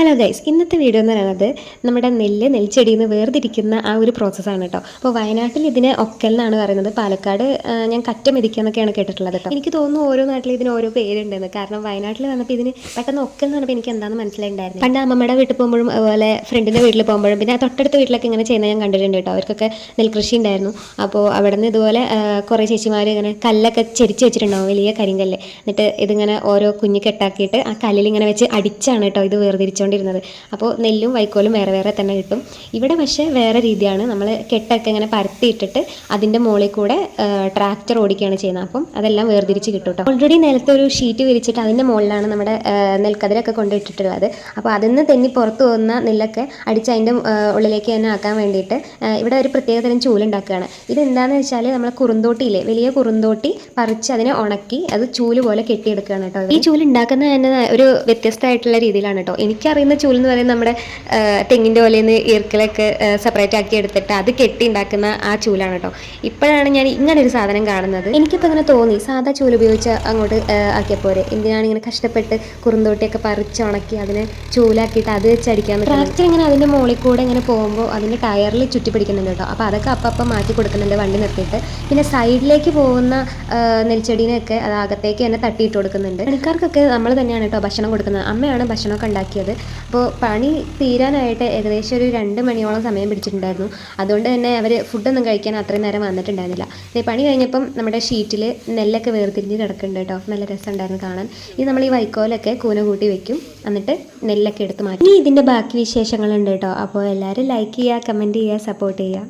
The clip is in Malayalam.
ഹലോ ഗൈസ് ഇന്നത്തെ വീഡിയോ എന്ന് പറയുന്നത് നമ്മുടെ നെല്ല് നെൽച്ചെടിയിൽ നിന്ന് വേർതിരിക്കുന്ന ആ ഒരു പ്രോസസ്സാണ് കേട്ടോ അപ്പോൾ വയനാട്ടിൽ ഇതിനെ ഒക്കൽ എന്നാണ് പറയുന്നത്. പാലക്കാട് ഞാൻ കറ്റ മെതിക്കുക എന്നൊക്കെയാണ് കേട്ടിട്ടുള്ളത് കേട്ടോ എനിക്ക് തോന്നുന്നു ഓരോ നാട്ടിലും ഇതിന് ഓരോ പേരുണ്ടെന്ന്. കാരണം വയനാട്ടിൽ വന്നപ്പോൾ ഇതിന് പെട്ടെന്ന് ഒക്കൽ എന്ന് പറഞ്ഞപ്പോൾ എനിക്ക് എന്താണെന്ന് മനസ്സിലായിട്ടുണ്ടായിരുന്നു പണ്ട് അമ്മമ്മയുടെ വീട്ടിൽ പോകുമ്പോഴും അതുപോലെ ഫ്രണ്ടിന്റെ വീട്ടിൽ പോകുമ്പോഴും പിന്നെ തൊട്ടടുത്ത വീട്ടിലൊക്കെ ഇങ്ങനെ ചെയ്യുന്നത് ഞാൻ കണ്ടിട്ടുണ്ട് കേട്ടോ അവർക്കൊക്കെ നെൽകൃഷി ഉണ്ടായിരുന്നു. അപ്പോൾ അവിടെ നിന്ന് ഇതുപോലെ കുറേ ചേച്ചിമാർ ഇങ്ങനെ കല്ലൊക്കെ ചെരിച്ച് വെച്ചിട്ടുണ്ടാവും വലിയ കരിങ്കല്ല്. എന്നിട്ട് ഇതിങ്ങനെ ഓരോ കുഞ്ഞു കെട്ടാക്കിയിട്ട് ആ കല്ലിൽ ഇങ്ങനെ വെച്ച് അടിച്ചാണ് കേട്ടോ ഇത് വേർതിരിച്ചുകൊണ്ടിരുന്നത് അപ്പോൾ നെല്ലും വൈക്കോലും വേറെ വേറെ തന്നെ കിട്ടും. ഇവിടെ പക്ഷേ വേറെ രീതിയാണ്. നമ്മൾ കെട്ടൊക്കെ ഇങ്ങനെ പരത്തിയിട്ടിട്ട് അതിന്റെ മുകളിൽ കൂടെ ട്രാക്ടർ ഓടിക്കുകയാണ് ചെയ്യുന്നത്. അപ്പം അതെല്ലാം വേർതിരിച്ച് കിട്ടും കേട്ടോ ഓൾറെഡി നിലത്ത് ഒരു ഷീറ്റ് വിരിച്ചിട്ട് അതിന്റെ മുകളിലാണ് നമ്മുടെ നെൽക്കതിരൊക്കെ കൊണ്ടിട്ടിട്ടുള്ളത് അപ്പോൾ അതിൽ നിന്ന് തെന്നി പുറത്ത് പോകുന്ന നെല്ലൊക്കെ അടിച്ച് അതിന്റെ ഉള്ളിലേക്ക് തന്നെ ആക്കാൻ വേണ്ടിയിട്ട് ഇവിടെ ഒരു പ്രത്യേകതരം ചൂലുണ്ടാക്കുകയാണ്. ഇതെന്താണെന്ന് വെച്ചാൽ നമ്മൾ കുറുന്തോട്ടിയില്ലേ വലിയ കുറുന്തോട്ടി പറിച്ച് അതിനെ ഉണക്കി അത് ചൂൽ പോലെ കെട്ടിയെടുക്കുകയാണ് കേട്ടോ ഈ ചൂൽ ഉണ്ടാക്കുന്നത് തന്നെ ഒരു വ്യത്യസ്തമായിട്ടുള്ള രീതിയിലാണ് കേട്ടോ എനിക്കറിയുന്ന ചൂൽ എന്ന് പറയുന്നത് നമ്മുടെ തെങ്ങിന്റെ ഓലയിൽ നിന്ന് ഈർക്കിലൊക്കെ സെപ്പറേറ്റ് ആക്കി എടുത്തിട്ട് അത് കെട്ടി ഉണ്ടാക്കുന്ന ആ ചൂലാണ് കേട്ടോ. ഇപ്പോഴാണ് ഞാൻ ഇങ്ങനെ ഒരു സാധനം കാണുന്നത്. എനിക്കിപ്പോൾ ഇങ്ങനെ തോന്നി സാധാ ചൂൽ ഉപയോഗിച്ച് അങ്ങോട്ട് ആക്കിയപ്പോൾ ആക്കിയാൽ പോരെ. എന്തിനാണ് ഇങ്ങനെ കഷ്ടപ്പെട്ട് കുറുന്തോട്ടിയൊക്കെ പറിച്ച് ഉണക്കി അതിനെ ചൂലാക്കിയിട്ട് അത് വെച്ച് അടിക്കാൻ ട്രാക്ടർ ഇങ്ങനെ അതിന്റെ മുകളിൽ കൂടെ ഇങ്ങനെ പോകുമ്പോൾ അതിന്റെ ടയറിൽ ചുറ്റി പിടിക്കുന്നുണ്ട് കേട്ടോ. അപ്പോൾ അതൊക്കെ അപ്പം അപ്പം മാറ്റി കൊടുക്കുന്നുണ്ട് വണ്ടി നിർത്തിയിട്ട്. പിന്നെ സൈഡിലേക്ക് പോകുന്ന നെൽച്ചെടീനെയൊക്കെ അത് അകത്തേക്ക് തന്നെ തട്ടിയിട്ട് കൊടുക്കുന്നുണ്ട്. പണിക്കാർക്കൊക്കെ നമ്മൾ തന്നെയാണ് കേട്ടോ ഭക്ഷണം കൊടുക്കുന്നത്. അമ്മയാണ് ഭക്ഷണമൊക്കെ ഉണ്ടാക്കിയത്. അപ്പോൾ പണി തീരാനായിട്ട് ഏകദേശം ഒരു രണ്ട് മണിയോളം സമയം പിടിച്ചിട്ടുണ്ടായിരുന്നു. അതുകൊണ്ട് തന്നെ അവർ ഫുഡൊന്നും കഴിക്കാൻ അത്രയും നേരം വന്നിട്ടുണ്ടായിരുന്നില്ല. പണി കഴിഞ്ഞപ്പം നമ്മുടെ ഷീറ്റിൽ നെല്ലൊക്കെ വേർതിരിഞ്ഞ് കിടക്കുന്നുണ്ട് കേട്ടോ. നല്ല രസമുണ്ടായിരുന്നു കാണാൻ. ഇത് നമ്മൾ ഈ വൈക്കോലൊക്കെ കൂന കൂട്ടി വെക്കും. എന്നിട്ട് നെല്ലൊക്കെ എടുത്ത് മാറ്റി. ഇതിന്റെ ബാക്കി വിശേഷങ്ങളുണ്ട് കേട്ടോ. അപ്പോൾ എല്ലാവരും ലൈക്ക് ചെയ്യുക കമന്റ് ചെയ്യുക സപ്പോർട്ട് ചെയ്യുക.